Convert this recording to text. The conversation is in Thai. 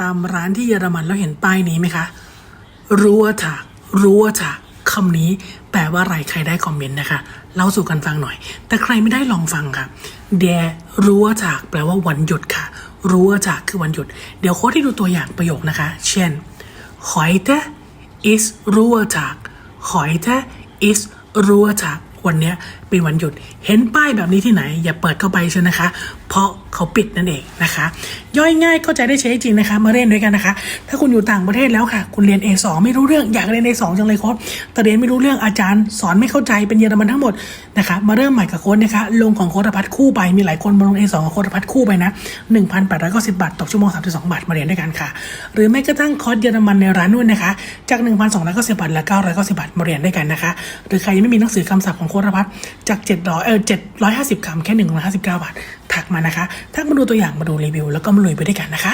ตามร้านที่เยอรมันแล้วเห็นป้ายนี้ไหมคะรั้วถากรั้วถากคำนี้แปลว่าอะไรใครได้คอมเมนต์นะคะเล่าสู่กันฟังหน่อย แต่ใครไม่ได้ลองฟังค่ะเดรั้วถากแปลว่าวันหยุดค่ะรั้วถากคือวันหยุด เดี๋ยวโค้ดที่ดูตัวอย่างประโยคนะคะ เช่น heute ist Ruhetag heute ist Ruhetag วันนี้เป็นวันหยุด เห็นป้ายแบบนี้ที่ไหน อย่าเปิดเข้าไปใช่นะคะ เพราะเขาปิดนั่นเองนะคะ ย่อยง่ายเข้าใจได้ใช้จริงนะคะ มาเรียนด้วยกันนะคะ ถ้าคุณอยู่ต่างประเทศแล้วค่ะ คุณเรียน A2 ไม่รู้เรื่องอยากเรียน A2 จังเลยโค้ดแต่เรียนไม่รู้เรื่องอาจารย์ สอนไม่เข้าใจเป็นเยอรมันทั้งหมดนะคะ มาเริ่มใหม่กับโค้ดนะคะ ลงของโค้ดพัฒน์คู่ไปมีหลายคนมาลง A2 กับโค้ดพัฒน์คู่ไปนะ1,890บาทตกชั่วโมง32บาทมาเรียนด้วยกันค่ะ หรือไม่กระทั่งคอร์สเยอรมันในร้านนู่นนะคะ จาก1,290บาทและ990บาทมาเรียนด้วยกันนะคะ หรือใครยังไม่มีหนังสือคำศัพท์ของโค้ดพัฒจาก700เออ750คำแค่ 159 บาท ถักมานะคะ ถ้ามาดูตัวอย่างมาดูรีวิว แล้วก็มาลุยไปด้วยกันนะคะ